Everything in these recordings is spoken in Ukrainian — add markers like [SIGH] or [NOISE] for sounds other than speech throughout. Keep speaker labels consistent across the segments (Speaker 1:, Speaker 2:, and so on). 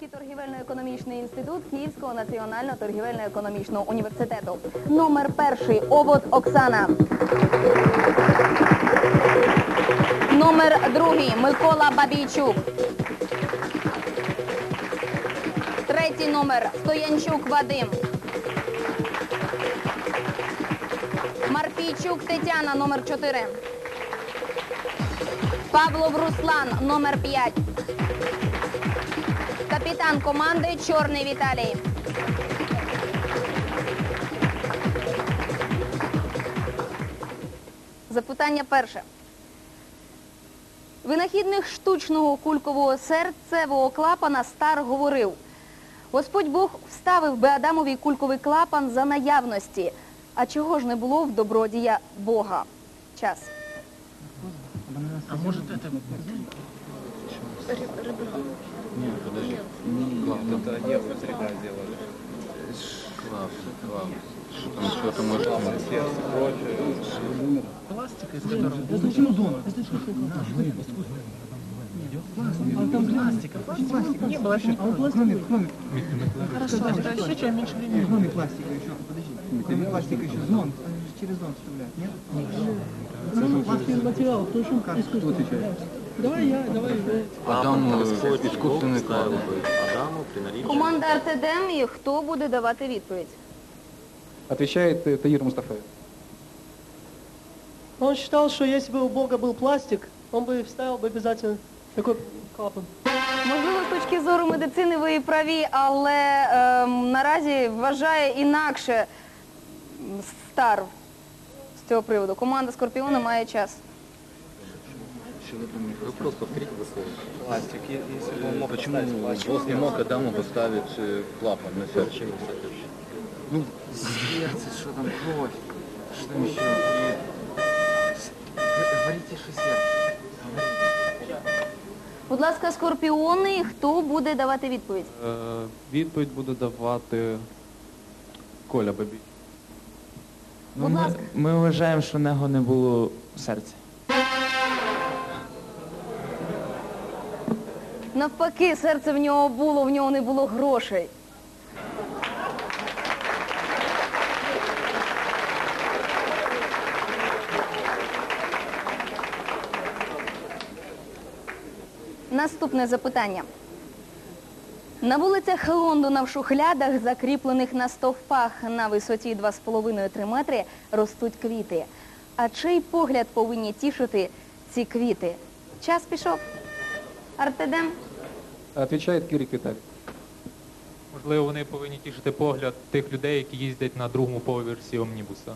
Speaker 1: Київський торгівельно-економічний інститут Київського національного торгівельно-економічного університету. Номер перший Овод Оксана. Номер другий Микола Бабійчук. Третій номер Стоянчук Вадим. Марфійчук Тетяна, номер 4. Павлов Руслан, номер 5. Капітан команди Чорний Віталій. Запитання перше. Винахідник штучного кулькового серцевого клапана Стар говорив. Господь Бог вставив би Адамові кульковий клапан за наявності. А чого ж не було в добродія Бога? Час.
Speaker 2: А может это...
Speaker 3: Нет, подожди. Клав,
Speaker 4: Это нервы с ребят делали.
Speaker 3: клав, клав. Что там, что там может быть?
Speaker 4: Сердце, прочее.
Speaker 2: Пластика, из которого... Это почему донор? Это что? Пластика. Пластика. Не было вообще.
Speaker 5: Кроме, кроме,
Speaker 2: Хорошо, это все, чем меньше времени.
Speaker 5: кроме пластика еще, подожди. Кроме пластика еще зон, он же через зон вставляют, нет?
Speaker 6: Из материалов тоже
Speaker 5: Как, кто отвечает?
Speaker 6: Давай я, давай.
Speaker 3: Адам э, искусственный клав.
Speaker 4: Адаму при наличии...
Speaker 1: Команда Артедем і хто буде давати відповідь?
Speaker 5: Отвечает э, Таир Мустафаев.
Speaker 6: Он считал, что если бы у Бога был пластик, он бы вставил бы обязательно такой клапан.
Speaker 1: Можливо, з точки зору медицини ви і праві, але ем, наразі вважає інакше м, стар з цього приводу. Команда Скорпіона має час.
Speaker 3: Вопрос повторите вы слово.
Speaker 4: Пластик, е- если бы он мог
Speaker 3: Почему
Speaker 4: поставить пластик.
Speaker 3: Бог не мог Адаму поставить э, клапан на сердце?
Speaker 5: Ну, сердце, что там, кровь, что там еще? Говорите, что сердце.
Speaker 1: Будь ласка, Скорпіони, хто буде давати відповідь?
Speaker 7: Е, Відповідь буде давати Коля Бабій.
Speaker 1: Будь ласка.
Speaker 8: Ми вважаємо, що в нього не було серця.
Speaker 1: Навпаки, серце в нього було, в нього не було грошей. Наступне запитання. На вулицях Лондона в шухлядах, закріплених на стовпах на висоті 2,5-3 метри, ростуть квіти. А чий погляд повинні тішити ці квіти? Час пішов. Артедем?
Speaker 5: Отвечает Кирик Виталий.
Speaker 9: Можливо, вони повинні тішити погляд тих людей, які їздять на другому поверсі омнібуса.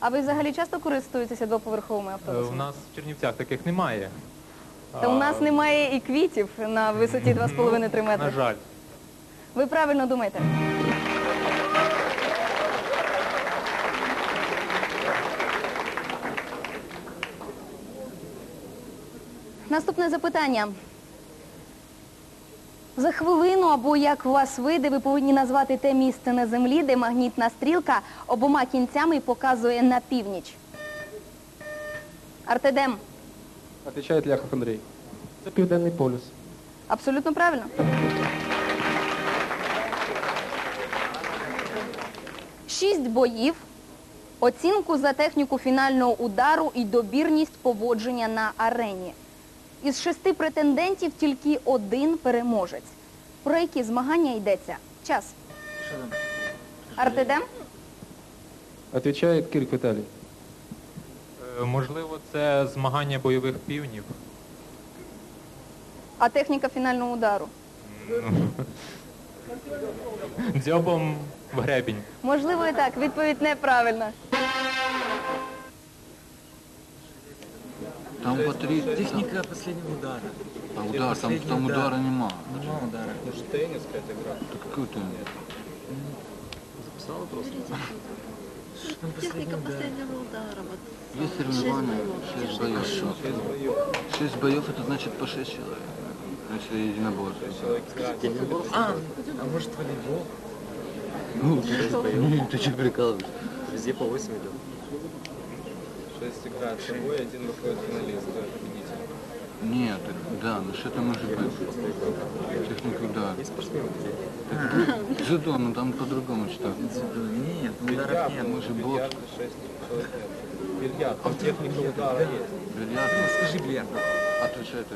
Speaker 1: А ви взагалі часто користуєтеся двоповерховими
Speaker 9: Е, У нас в Чернівцях таких немає.
Speaker 1: Та у
Speaker 9: А,
Speaker 1: нас немає і квітів на висоті [LAUGHS] 2,5-3 метри.
Speaker 9: На жаль.
Speaker 1: Ви правильно думаєте. Наступне запитання. За хвилину або як у вас вийде, ви повинні назвати те місце на землі, де магнітна стрілка обома кінцями показує на північ. Артедем.
Speaker 5: Отвечает Ляхов Андрей.
Speaker 6: Це Південний полюс.
Speaker 1: Абсолютно правильно. Шість боїв, оцінку за техніку фінального удару і добірність поводження на арені. Із шести претендентів тільки один переможець. Про які змагання йдеться? Час. Артедем?
Speaker 5: Отвечает Кирик Виталий.
Speaker 9: Е, Можливо, це змагання бойових півнів.
Speaker 1: А техніка фінального удару?
Speaker 9: Дзьобом в гребінь.
Speaker 1: Можливо, і так. Відповідь неправильна.
Speaker 3: Там по три...
Speaker 4: Техника последнего удара.
Speaker 3: А удар, там, там удара нема.
Speaker 4: Нема удара. Может, теннис какая-то игра?
Speaker 3: Так какой ты?
Speaker 4: Записала просто?
Speaker 10: Там техника последнего удара. Вот.
Speaker 3: Есть соревнования, 6 боев.
Speaker 4: Шесть боев.
Speaker 3: 6 боев это значит по 6 человек. Если единоборство.
Speaker 4: А, а может волейбол?
Speaker 3: Ну, ты что прикалываешься?
Speaker 4: Везде по 8 идет. Шесть играет с собой, один выходит финалист, да, победитель.
Speaker 3: Нет, так, да, ну что это может быть? Технику, да. Так, Дзюдо, ну там по-другому читать.
Speaker 5: Нет, ударов нет.
Speaker 3: Может, бокс,
Speaker 4: Бильярд, там техника удара есть.
Speaker 3: бильярд.
Speaker 5: Скажи, бля.
Speaker 3: Отвечайте.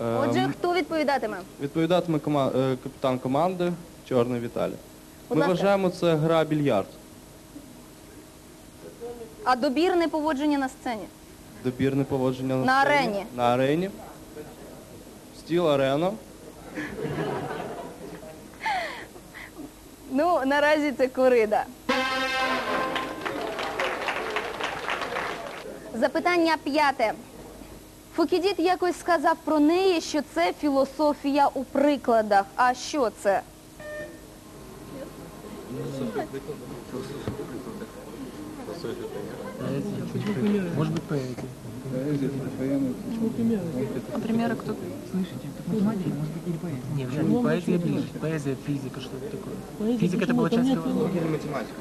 Speaker 7: Е,
Speaker 1: Отже, хто відповідатиме?
Speaker 7: Відповідатиме кома- е, капітан команди Чорний Віталій.
Speaker 1: Будь
Speaker 7: Ми
Speaker 1: ласка.
Speaker 7: вважаємо це гра більярд.
Speaker 1: А добірне поводження на сцені?
Speaker 7: Добірне поводження на,
Speaker 1: На
Speaker 7: сцені.
Speaker 1: арені.
Speaker 7: На арені. Стіл арена.
Speaker 1: Ну, наразі це корида. Запитання п'яте. Фукідіт якось сказав про неї, що це філософія у прикладах. А що це? поэзию.
Speaker 2: Может быть, поэзия.
Speaker 10: А примеры кто?
Speaker 2: Слышите, так может быть, не поэзия. Нет, вряд ли поэзия ближе. Поэзия, физика, что-то такое. Физика это была часть кого?
Speaker 4: Или математика.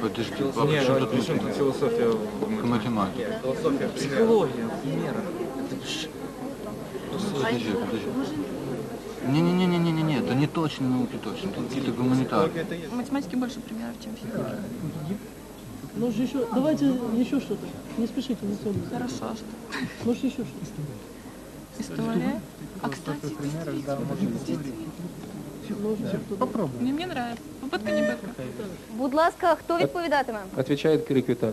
Speaker 3: Подожди,
Speaker 4: а
Speaker 3: Нет,
Speaker 4: чем
Speaker 3: тут,
Speaker 4: чем тут философия?
Speaker 3: Математика.
Speaker 4: Философия,
Speaker 5: Психология, примеры.
Speaker 3: Подожди, подожди. Не-не-не-не-не-не, это не точно науки точно, тут какие-то гуманитарные.
Speaker 10: Математики больше примеров, чем физики.
Speaker 6: Может еще, давайте еще что-то. Не спешите, не ссорьтесь.
Speaker 10: Хорошо, а что?
Speaker 6: Может еще что-то.
Speaker 10: История. А, кстати, действительно.
Speaker 6: Может что-то.
Speaker 2: Попробуй.
Speaker 10: Мне, мне нравится. Попытка не пытка.
Speaker 1: Будь ласка, хто відповідатиме?
Speaker 7: Отвічає Кирик Віталій.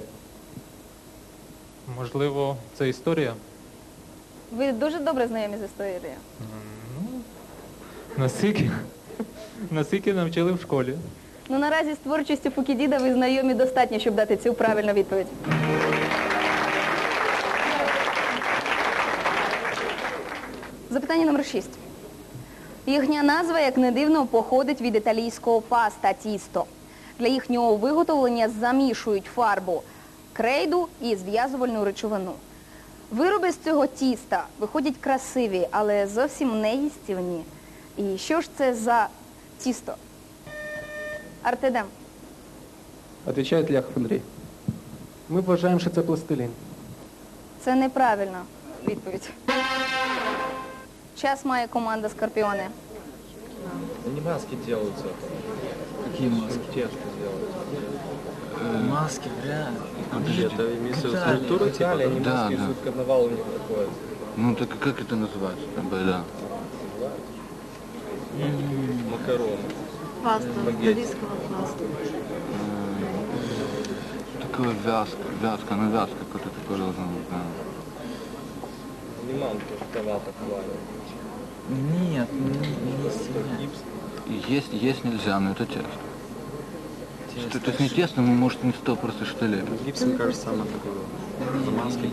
Speaker 9: Можливо, це історія?
Speaker 1: Ви дуже добре знайомі з історією.
Speaker 9: Ну, наскільки, наскільки навчили в школі.
Speaker 1: Ну наразі з творчістю Фукідіда ви знайомі достатньо, щоб дати цю правильну відповідь. Запитання номер 6. Їхня назва, як не дивно, походить від італійського паста тісто. Для їхнього виготовлення замішують фарбу, крейду і зв'язувальну речовину. Вироби з цього тіста виходять красиві, але зовсім не їстівні. І що ж це за тісто? Артедем.
Speaker 7: Отвічає Ляхов Андрій.
Speaker 2: Ми вважаємо, що це пластилін.
Speaker 1: Це неправильна відповідь. Час має команда Скорпіони.
Speaker 4: Не маски делаются.
Speaker 5: Какие маски?
Speaker 4: Тесто делают.
Speaker 5: Маски, бля.
Speaker 4: Подожди, это имеется в виду
Speaker 5: Италия.
Speaker 4: скульптура, типа?
Speaker 3: Да,
Speaker 4: они маски
Speaker 3: да.
Speaker 4: рисуют, карнавал у них такое.
Speaker 3: Ну так как это называется? Там, да.
Speaker 4: Макароны.
Speaker 10: Паста, итальянского паста.
Speaker 3: Такая вязка, вязка, она вязка, какой-то такой должна быть, да.
Speaker 5: Нет, не, не
Speaker 3: Есть, есть нельзя, но это тесто. Что, то есть не тесно, но может не сто просто что ли?
Speaker 4: Гипс, кажется,
Speaker 5: сама такой был. Романский.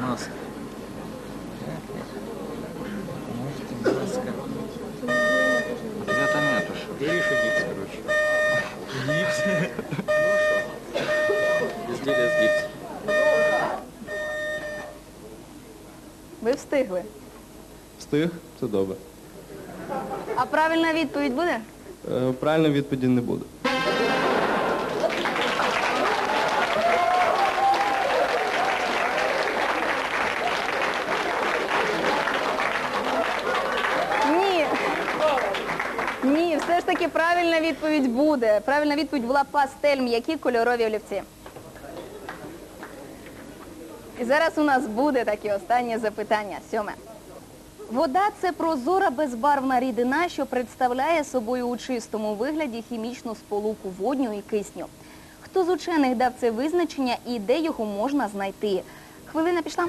Speaker 5: Маска.
Speaker 1: Встигли.
Speaker 7: Встиг? Це добре.
Speaker 1: А правильна відповідь буде?
Speaker 7: Е, Правильної відповіді не буде.
Speaker 1: Ні. Ні, все ж таки правильна відповідь буде. Правильна відповідь була пастель, м'які кольорові олівці. І зараз у нас буде таке останнє запитання, сьоме. Вода це прозора безбарвна рідина, що представляє собою у чистому вигляді хімічну сполуку водню і кисню. Хто з учених дав це визначення і де його можна знайти? Хвилина пішла?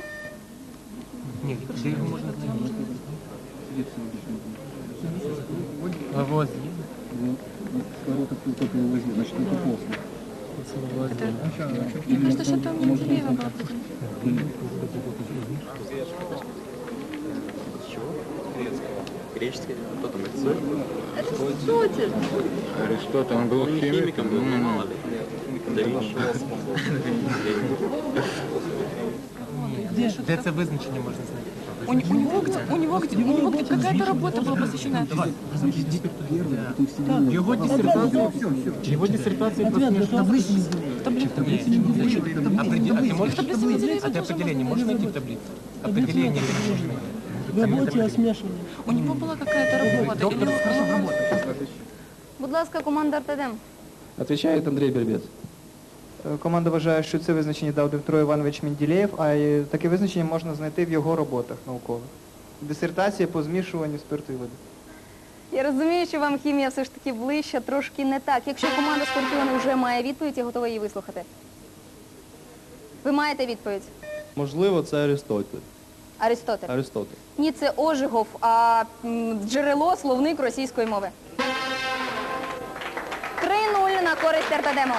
Speaker 2: Ні, де його можна знайти? Лавуазьє.
Speaker 10: Мне кажется, что там Менделеева была.
Speaker 4: Греческий. Кто там Аристотель?
Speaker 10: Аристотель.
Speaker 3: Аристотель, он был химиком.
Speaker 4: был,
Speaker 3: М.
Speaker 4: мало ли. Да Винчи. [LAUGHS]
Speaker 6: Где, где это можно знать?
Speaker 10: У, у, него, у, него, где? у него где? какая-то работа была посвящена.
Speaker 6: Его диссертация, его диссертация посвящена... Таблицы. А ты определение можешь найти в таблице? Определение можно найти.
Speaker 11: В работі осмішані.
Speaker 10: У нього була какая-то робота. Доктор, скажу, робота.
Speaker 1: Будь ласка, команда РТД.
Speaker 7: Отвечает Андрей Бербец.
Speaker 12: Е, Команда вважає, що це визначення дав Дмитро Іванович Менділеєв, а таке визначення можна знайти в його роботах наукових. Дисертація по змішуванню спирту і води.
Speaker 1: Я розумію, що вам хімія все ж таки ближча, трошки не так. Якщо команда Скорпіони вже має відповідь, я готова її вислухати. Ви маєте відповідь?
Speaker 7: Можливо, це Аристотель.
Speaker 1: Аристотель.
Speaker 7: Аристотель.
Speaker 1: Ні, це Ожигов, а м, джерело, словник російської мови. 3-0 на користь РТДМО.